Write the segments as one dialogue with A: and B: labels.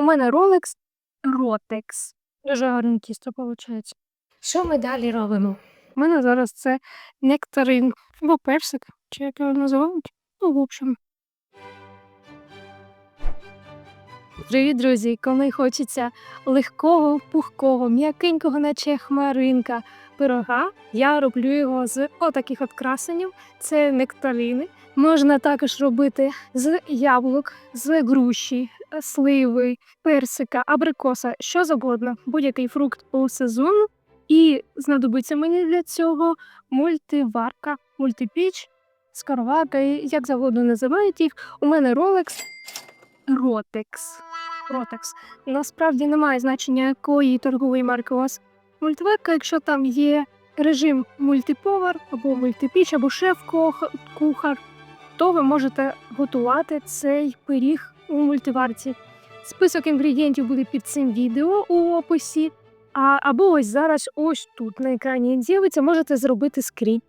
A: У мене Rolex Rotex. Дуже гарне тісто виходить.
B: Що ми далі робимо?
A: У мене зараз це нектарин або персик, чи як його називають. Ну, в общем. Привіт, друзі! Коли хочеться легкого, пухкого, м'якенького, наче хмаринка пирога, я роблю його з отаких от красенів. Це нектарини. Можна також робити з яблук, з груші, сливи, персика, абрикоса, що завгодно, будь-який фрукт по сезону. І знадобиться мені для цього мультиварка, мультипіч, скороварка, як завгодно називають їх. У мене Rotex. Rotex. Насправді немає значення, якої торгової марки у вас мультиварка, якщо там є режим мультиповар або мультипіч, або шеф-кухар, то ви можете готувати цей пиріг у мультиварці. Список інгредієнтів буде під цим відео у описі. А, або ось зараз, ось тут на екрані з'явиться, можете зробити скрін.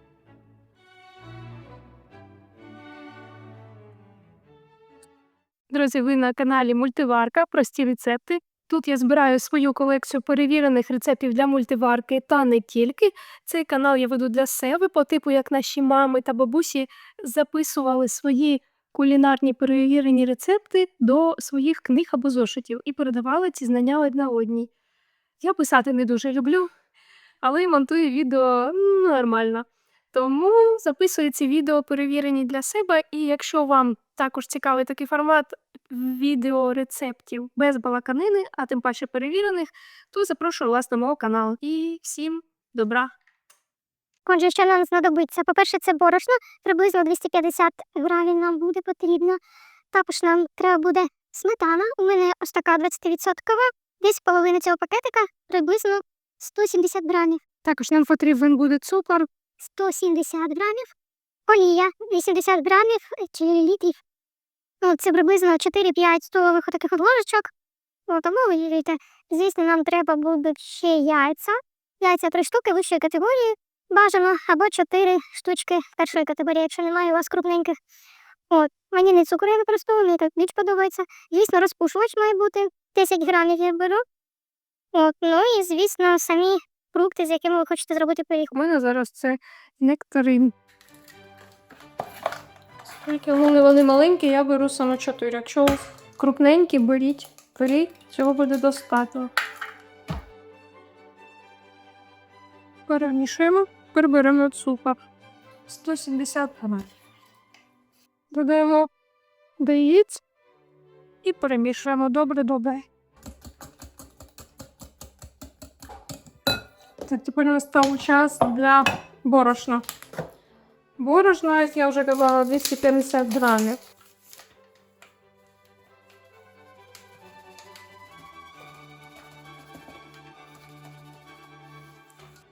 A: Друзі, ви на каналі Мультиварка, прості рецепти. Тут я збираю свою колекцію перевірених рецептів для мультиварки та не тільки. Цей канал я веду для себе, по типу як наші мами та бабусі записували свої кулінарні перевірені рецепти до своїх книг або зошитів і передавали ці знання одна одній. Я писати не дуже люблю, але й монтую відео нормально. Тому записую ці відео перевірені для себе. І якщо вам також цікавий такий формат відео рецептів без балаканини, а тим паче перевірених, то запрошую вас на мого канал. І всім добра!
C: Отже, що нам знадобиться? По-перше, це борошно, приблизно 250 грамів нам буде потрібно. Також нам треба буде сметана. У мене ось така 20%. Десь половина цього пакетика приблизно 170 грамів.
A: Також нам потрібен буде цукор.
C: 170 грамів. Олія 80 грамів чи літрів. Ну, це приблизно 4-5 столових таких от ложечок. Ну, тому ви вірите. Звісно, нам треба будуть ще яйця. Яйця три штуки вищої категорії. Бажано або 4 штучки першої категорії, якщо немає у вас крупненьких. От, мені не цукор я використовую, мені так більш подобається. Звісно, розпушувач має бути 10 грамів я беру. От, ну і звісно, самі фрукти, з якими ви хочете зробити пиріг.
A: У мене зараз це нектарин. Оскільки вони, вони маленькі, я беру саме 4. Якщо крупненькі, беріть, беріть, цього буде достатньо. Перемішуємо, тепер беремо цукор. 170 грамів. Додаємо до яєць і перемішуємо добре-добре. Так, тепер настав час для борошна. Борошна, як я вже казала, 250 грамів.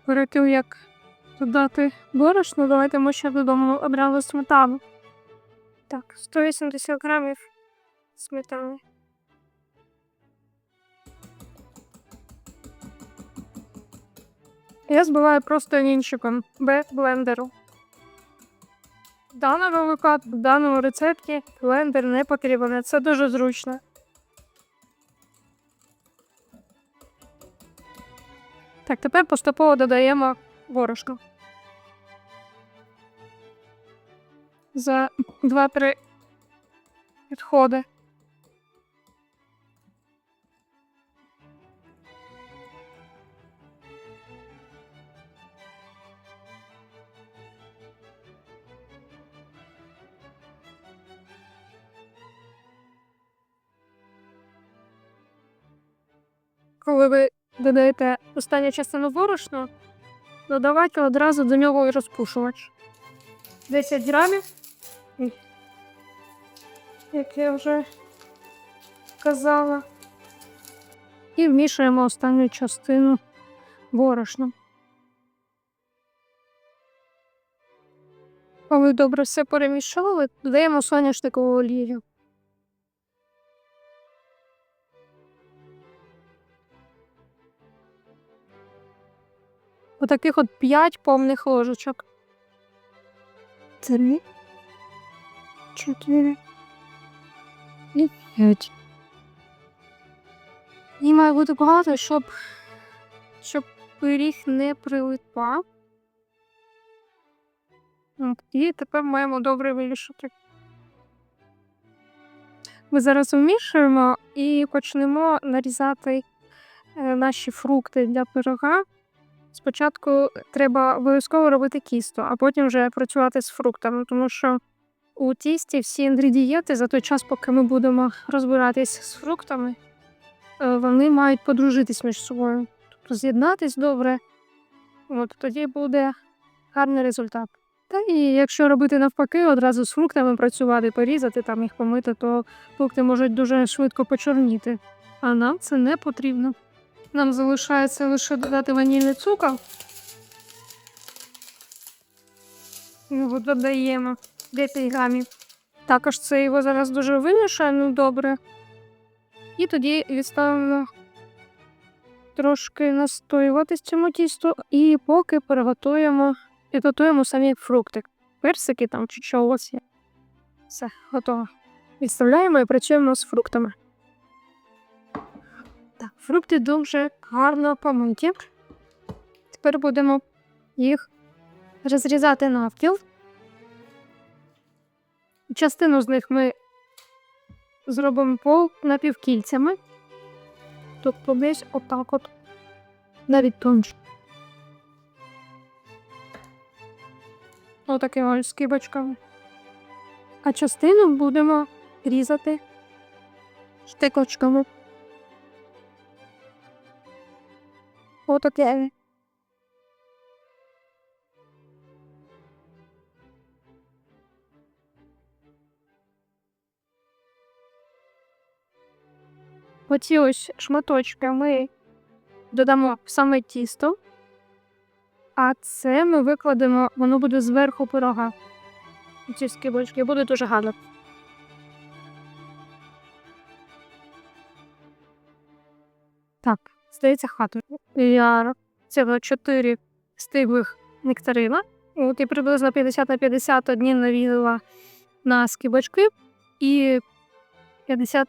A: Перед тим, як додати борошно, давайте ми ще додамо обрали сметану. Так, 180 грамів сметани. Я збиваю просто вінчиком без блендеру. В даному в даному рецепті блендер не потрібен. Це дуже зручно. Так, тепер поступово додаємо борошно. За 2-3 підходи. Коли ви додаєте останню частину борошна, додавайте одразу до нього і розпушувач. 10 грамів. Як я вже казала. І вмішуємо останню частину борошна. Коли добре все перемішали, додаємо соняшникову олію. Отаких от 5 повних ложечок. Три, чотири і п'ять. Її має бути багато, щоб, щоб пиріг не прилипав. І тепер маємо добре вирішити. Ми зараз вмішуємо і почнемо нарізати е, наші фрукти для пирога. Спочатку треба обов'язково робити кісто, а потім вже працювати з фруктами, тому що у тісті всі інгредієнти за той час, поки ми будемо розбиратись з фруктами, е, вони мають подружитись між собою, тобто з'єднатись добре. От тоді буде гарний результат. Та і якщо робити навпаки, одразу з фруктами працювати, порізати там їх помити, то фрукти можуть дуже швидко почорніти. А нам це не потрібно. Нам залишається лише додати ванільний цукор. Його додаємо 10 грамів. Також це його зараз дуже вимішаємо добре. І тоді відставимо трошки настоюватись цьому тісту, і поки приготуємо, підготуємо самі фрукти. Персики там чи що у вас є. Все, готово. Відставляємо і працюємо з фруктами. Так, фрукти дуже гарно помиті. Тепер будемо їх розрізати навпіл. Частину з них ми зробимо пол напівкільцями. Тобто десь отак от навіть тонше. Ось скибочками. А частину будемо різати штикочками. Отаке. Оці ось шматочки ми додамо в саме тісто, а це ми викладемо, воно буде зверху пирога. Ці скибочки буде дуже гарно. Здається, хату. Я взяла 4 стиглих нектарина. От і приблизно 50 на 50 одні навілила на скибочки і 50%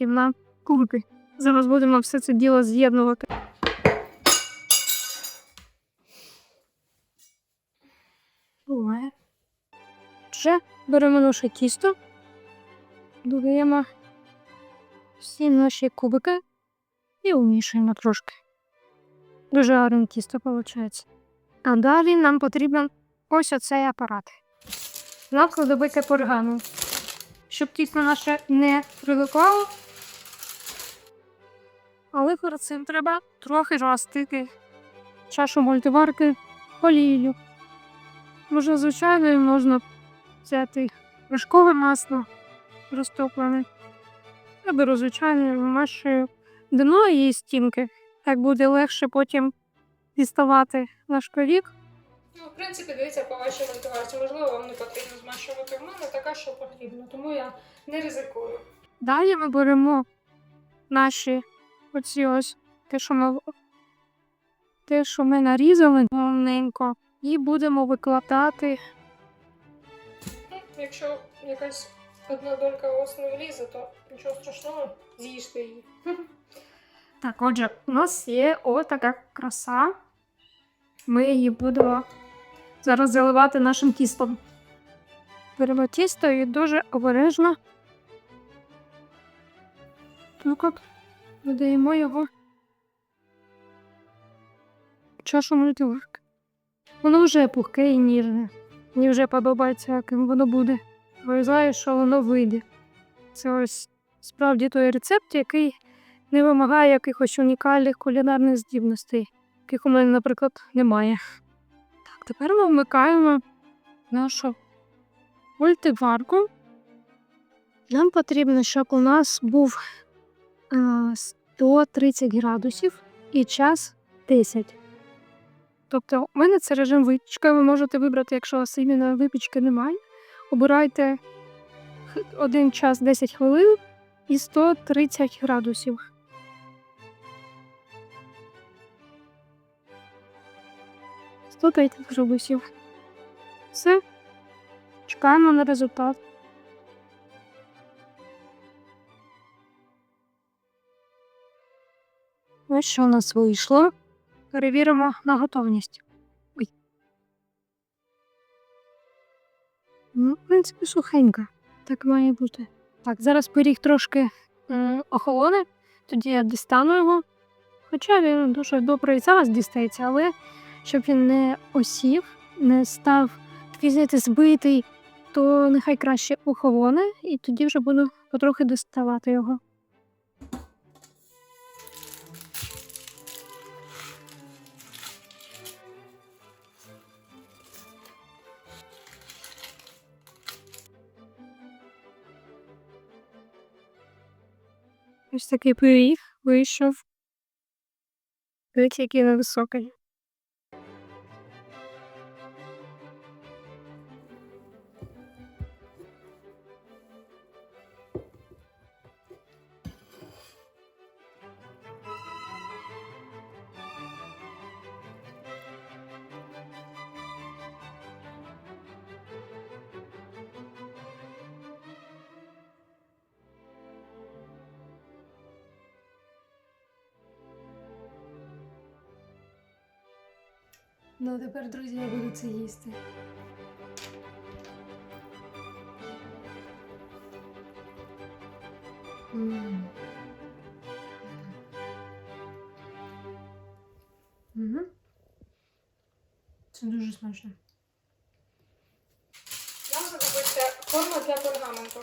A: на кубики. Зараз будемо все це діло з'єднувати. Вже беремо наше тісто, додаємо всі наші кубики і умішуємо трошки. Дуже гарне тісто виходить. А далі нам потрібен ось оцей апарат. Накладовити поргану. Щоб тісто наше не прилипало. Але перед цим треба трохи розтити чашу мультиварки олією. Можна звичайно, можна взяти вершкове масло розтоплене. Я беру звичайне вимашую дно її стінки. Так буде легше потім діставати наш корік.
D: Ну, в принципі, дивіться по вашій мотивації. Можливо, вам не потрібно змащувати. В мене така, що потрібно, тому я не ризикую.
A: Далі ми беремо наші оці ось те, що ми, те, що ми нарізали повненько, і будемо викладати.
D: Якщо якась одна долька у вас то нічого страшного, з'їжте її.
A: Так, отже, у нас є отака краса. Ми її будемо зараз заливати нашим тістом. Беремо тісто і дуже обережно. Так от додаємо його чашу мультиварки. Воно вже пухке і ніжне. Мені вже подобається, яким воно буде. Знаю, що воно вийде. Це ось справді той рецепт, який не вимагає якихось унікальних кулінарних здібностей, яких у мене, наприклад, немає. Так, тепер ми вмикаємо нашу мультиварку. Нам потрібно, щоб у нас був 130 градусів і час 10. Тобто, у мене це режим випічки. Ви можете вибрати, якщо у іменно випічки немає. Обирайте один час 10 хвилин і 130 градусів. Сто градусів. Все. Чекаємо на результат. Ось що у нас вийшло. Перевіримо на готовність. Ну, в принципі, сухенька. Так має бути. Так, зараз пиріг трошки м, охолоне, тоді я дістану його. Хоча він дуже добре і зараз дістається, але щоб він не осів, не став такий, знаєте, збитий, то нехай краще охолоне, і тоді вже буду потрохи доставати його. Ось такий пиріг вийшов. Дивіться, який він Ну, тепер, друзі, я буду це їсти. М. Мгм. Це дуже смачно.
D: Нам знадобиться форма для пергаменту.